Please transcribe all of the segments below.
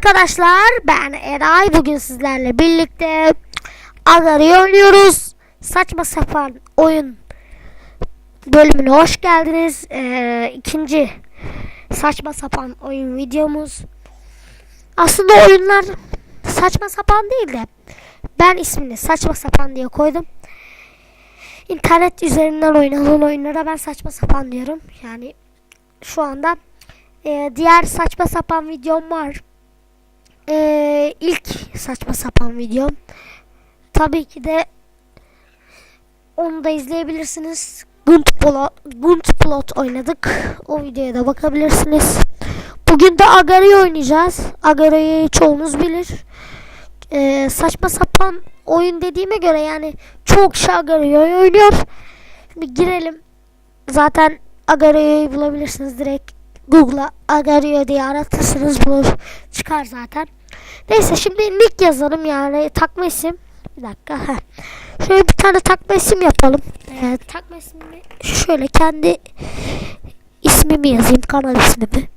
arkadaşlar ben Eray bugün sizlerle birlikte Agari'yi oynuyoruz. Saçma sapan oyun bölümüne hoş geldiniz. Ee, ikinci saçma sapan oyun videomuz. Aslında oyunlar saçma sapan değil de ben ismini saçma sapan diye koydum. İnternet üzerinden oynanan oyunlara ben saçma sapan diyorum. Yani şu anda e, diğer saçma sapan videom var. E, ilk saçma sapan videom. Tabii ki de onu da izleyebilirsiniz. Guntplot, Guntplot oynadık. O videoya da bakabilirsiniz. Bugün de Agari'yi oynayacağız. Agari'yi çoğunuz bilir. E, saçma sapan oyun dediğime göre yani çok kişi Agari'yi oynuyor. Şimdi girelim. Zaten Agari'yi bulabilirsiniz direkt. Google'a Agario diye aratırsınız bulur. Çıkar zaten. Neyse şimdi nick yazalım yani takma isim. Bir dakika. Heh. Şöyle bir tane takma isim yapalım. Ee, takma ismimi şöyle kendi ismimi yazayım. Kanal ismimi.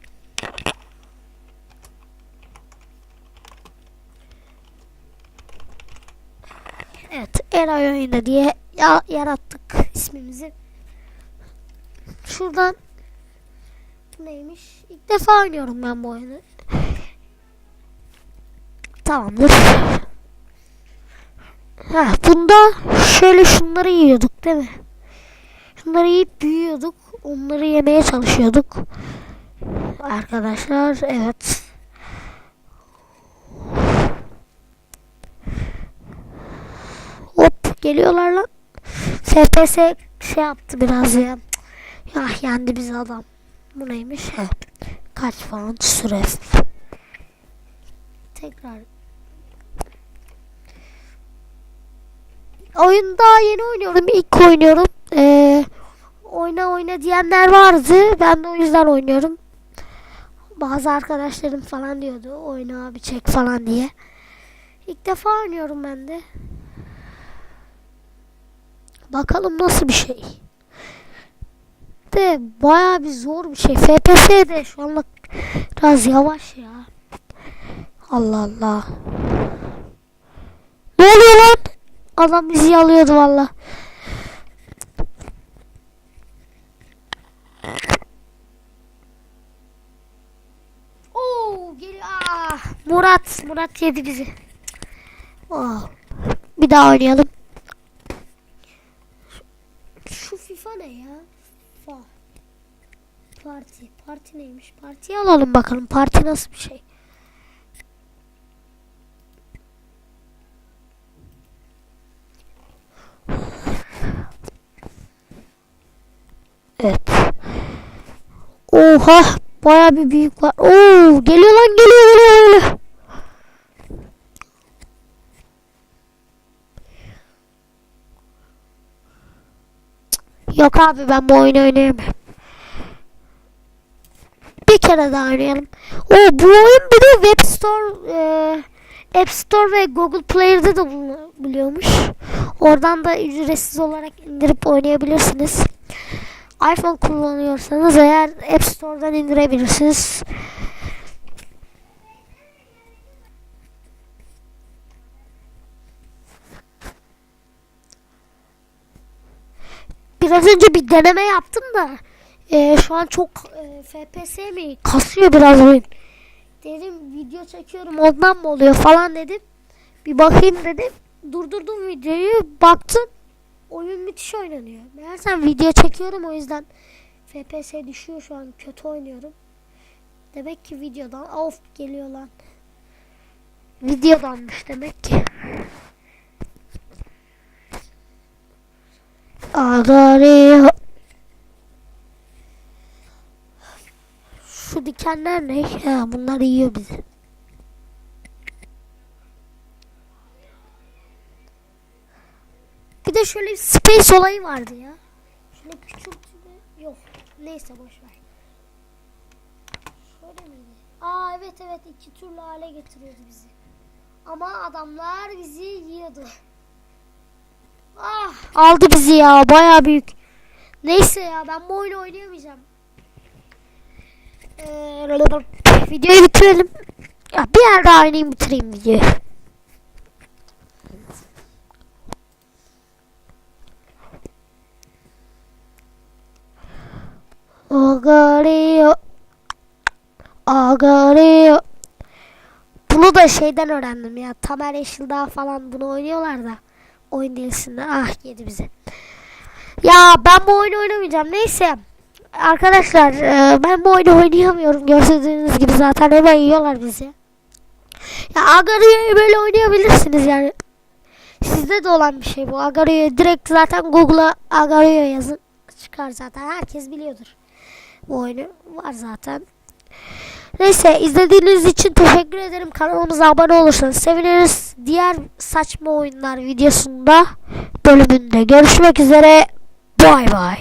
Evet. Eray oyunda diye ya, yarattık ismimizi. Şuradan neymiş? İlk defa oynuyorum ben bu oyunu. Tamamdır. Ha, bunda şöyle şunları yiyorduk değil mi? Şunları yiyip büyüyorduk. Onları yemeye çalışıyorduk. Arkadaşlar evet. Hop geliyorlar lan. FPS şey yaptı biraz ya. Ya yendi bizi adam. Bu neymiş? He. Kaç falan süre. Tekrar. Oyun daha yeni oynuyorum. İlk oynuyorum. Ee, oyna oyna diyenler vardı. Ben de o yüzden oynuyorum. Bazı arkadaşlarım falan diyordu. Oyna abi çek falan diye. İlk defa oynuyorum ben de. Bakalım nasıl bir şey de baya bir zor bir şey. FPS de şu anlık biraz yavaş ya. Allah Allah. Ne oluyor lan? Adam bizi alıyordu valla. Oo geliyor. Ah, Murat. Murat yedi bizi. Oh. Bir daha oynayalım. Şu FIFA ne ya? FIFA. Parti. Parti neymiş? Partiyi alalım bakalım. Parti nasıl bir şey? Evet. Oha. Baya bir büyük var. Oo, geliyor lan geliyor geliyor geliyor. Yok abi ben bu oyunu oynayamam. Bir kere daha oynayalım. O bu oyun bir de Web Store, e, App Store ve Google Play'de de bulunabiliyormuş. Oradan da ücretsiz olarak indirip oynayabilirsiniz. iPhone kullanıyorsanız eğer App Store'dan indirebilirsiniz. Biraz önce bir deneme yaptım da e, şu an çok e, FPS mi kasıyor biraz oyun. Dedim video çekiyorum ondan mı oluyor falan dedim. Bir bakayım dedim. Durdurdum videoyu baktım. Oyun müthiş oynanıyor. Meğersem video çekiyorum o yüzden FPS düşüyor şu an kötü oynuyorum. Demek ki videodan of geliyor lan. Videodanmış demek ki. Agari Şu dikenler ne? Ha, bunlar yiyor bizi. De şöyle bir space olayı vardı ya. Şöyle küçültme yok. Neyse boş ver. Şöyle miydi? Aa evet evet iki türlü hale getiriyordu bizi. Ama adamlar bizi yiyordu. Ah aldı bizi ya baya büyük. Neyse ya ben bu oyunu oynayamayacağım. Ee, videoyu bitirelim. Ya bir yer daha oynayayım bitireyim videoyu. Agario. Agario. Bunu da şeyden öğrendim ya. Tamer Yeşildağ falan bunu oynuyorlar da. Oyun değilsinden. Ah yedi bize. Ya ben bu oyunu oynamayacağım. Neyse. Arkadaşlar e, ben bu oyunu oynayamıyorum. Gördüğünüz gibi zaten hemen yiyorlar bizi. Ya Agario'yu böyle oynayabilirsiniz yani. Sizde de olan bir şey bu. Agario'yu direkt zaten Google'a Agario yazın. Çıkar zaten. Herkes biliyordur. Bu oyunu var zaten. Neyse izlediğiniz için teşekkür ederim. Kanalımıza abone olursanız seviniriz. Diğer saçma oyunlar videosunda bölümünde görüşmek üzere. Bay bay.